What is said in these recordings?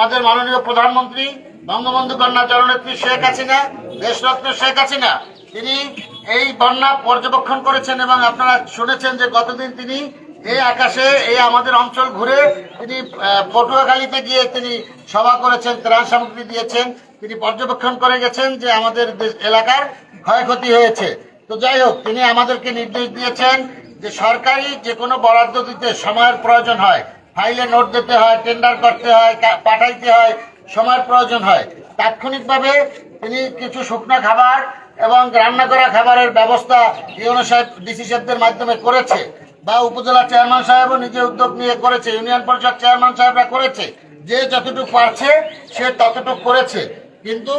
আমাদের মাননীয় প্রধানমন্ত্রী বঙ্গবন্ধু কন্যা জননেত্রী শেখ হাসিনা, দেশরত্ন শেখ হাসিনা, তিনি এই বন্যা পর্যবেক্ষণ করেছেন এবং আপনারা শুনেছেন যে গতদিন তিনি এই আকাশে, এই আমাদের অঞ্চল ঘুরে তিনি পটুয়াখালীতে গিয়ে তিনি সভা করেছেন, ত্রাণ সামগ্রী দিয়েছেন, তিনি পর্যবেক্ষণ করে গেছেন যে আমাদের এলাকার ক্ষয়ক্ষতি হয়েছে। তো যাই হোক, তিনি আমাদেরকে নির্দেশ দিয়েছেন যে সরকারি যে কোনো বরাদ্দ দিতে সময়ের প্রয়োজন হয়। ফাইলে নোট দিতে হয় টেন্ডার করতে হয় পাঠাইতে হয়, সময়ের প্রয়োজন হয়। তাৎক্ষণিকভাবে তিনি কিছু শুকনো খাবার এবং রান্না করা খাবারের ব্যবস্থা ইউনো সাহেব, ডিসি সাহেবদের মাধ্যমে করেছে বা উপজেলা চেয়ারম্যান সাহেবও নিজে উদ্যোগ নিয়ে করেছে, ইউনিয়ন পরিষদ চেয়ারম্যান সাহেবরা করেছে। যে যতটুকু পারছে, সে ততটুকু করেছে। কিন্তু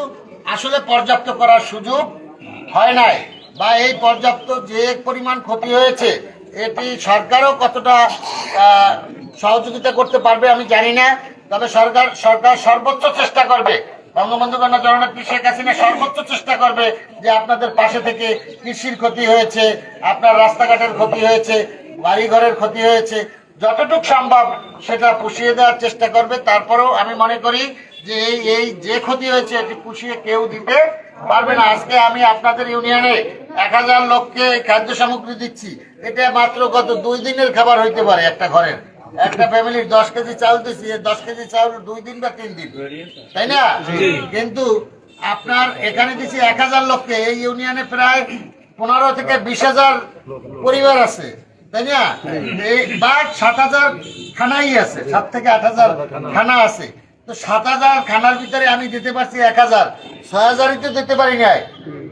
আসলে পর্যাপ্ত করার সুযোগ হয় নাই বা এই পর্যাপ্ত যে পরিমাণ ক্ষতি হয়েছে, এটি সরকারও কতটা সহযোগিতা করতে পারবে, আমি জানি না। তবে সরকার সরকার সর্বোচ্চ চেষ্টা করবে। বঙ্গবন্ধু কন্যা জননেত্রী শেখ হাসিনা সর্বোচ্চ চেষ্টা করবে যে আপনাদের পাশে থেকে কৃষির ক্ষতি হয়েছে, আপনার রাস্তাঘাটের ক্ষতি হয়েছে, বাড়িঘরের ক্ষতি হয়েছে। যতটুকু সম্ভব সেটা পুষিয়ে দেওয়ার চেষ্টা করবে। তারপরেও আমি মনে করি যে এই এই যে ক্ষতি হয়েছে এটি পুষিয়ে কেউ দিতে পারবে না। আজকে আমি আপনাদের ইউনিয়নে এক হাজার লোককে খাদ্য সামগ্রী দিচ্ছি। এটা মাত্র গত দুই দিনের খাবার হইতে পারে একটা ঘরের। একটা ফ্যামিলির দশ কেজি চাউল দিচ্ছি দশ কেজি চাউল দুই দিন বা তিন দিন। তাই না? কিন্তু আপনার এখানে দিচ্ছি এক হাজার লোককে এই ইউনিয়নে প্রায় পনেরো থেকে বিশ হাজার পরিবার আছে। তাই না? এই বা সাত হাজার খানাই আছে সাত থেকে আট হাজার খানা আছে। তো সাত হাজার খানার ভিতরে আমি দিতে পারছি এক হাজার ছয় হাজারই তো দিতে পারি নাই।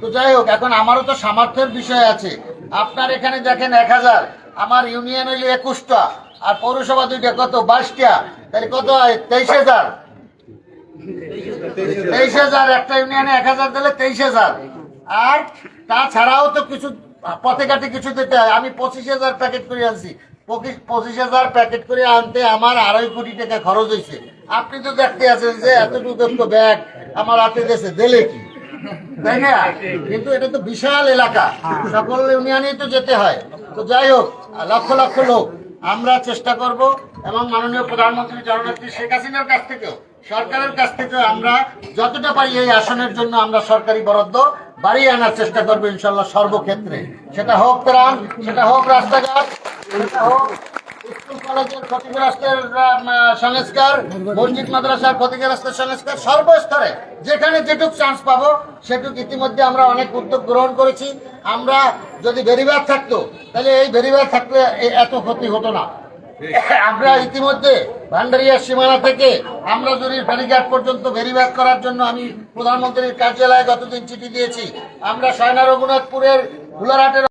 তো যাই হোক এখন আমারও তো সামর্থ্যের বিষয় আছে। আপনার এখানে দেখেন এক হাজার আমার ইউনিয়ন হইলে একুশটা। আর পৌরসভা দুইটা কত? বাইশটা। তাহলে কত হয়? তেইশ হাজার। তেইশ হাজার, একটা ইউনিয়নে এক হাজার দিলে তেইশ হাজার। আর তাছাড়াও তো কিছু পথে ঘাটে কিছু দিতে হয়। আমি পঁচিশ হাজার প্যাকেট করে আনছি। পঁচিশ- হাজার প্যাকেট করে আনতে আমার আড়াই কোটি টাকা খরচ হয়েছে। আপনি তো দেখতে আছেন যে এতটুকু ব্যাগ আমার হাতে দেশে দিলে কি? তাই না? কিন্তু এটা তো বিশাল এলাকা। সকল ইউনিয়নেই তো যেতে হয়। তো যাই হোক লক্ষ লক্ষ লোক। আমরা চেষ্টা করব এবং মাননীয় প্রধানমন্ত্রী জননেত্রী শেখ হাসিনার কাছ থেকেও, সরকারের কাছ থেকেও আমরা যতটা পারি এই আসনের জন্য আমরা সরকারি বরাদ্দ বাড়িয়ে আনার চেষ্টা করব ইনশাল্লাহ সর্বক্ষেত্রে। সেটা হোক ত্রাণ সেটা হোক রাস্তাঘাট, সেটা হোক সংস্কার মাদ্রাসার সংস্কার সর্বস্তরে, যেখানে যেটুক চান্স পাবো, সেটুক ইতিমধ্যে আমরা অনেক উদ্যোগ গ্রহণ করেছি। আমরা যদি বেরিবার থাকতো তাহলে এই বেরিবার থাকলে এত ক্ষতি হতো না। আমরা ইতিমধ্যে ভান্ডারিয়া সীমানা থেকে আমরা যদি ফেরিঘাট পর্যন্ত ভেরিভাগ করার জন্য আমি প্রধানমন্ত্রীর কার্যালয়ে গতদিন চিঠি দিয়েছি আমরা সয়না রঘুনাথপুরের হুলারহাটের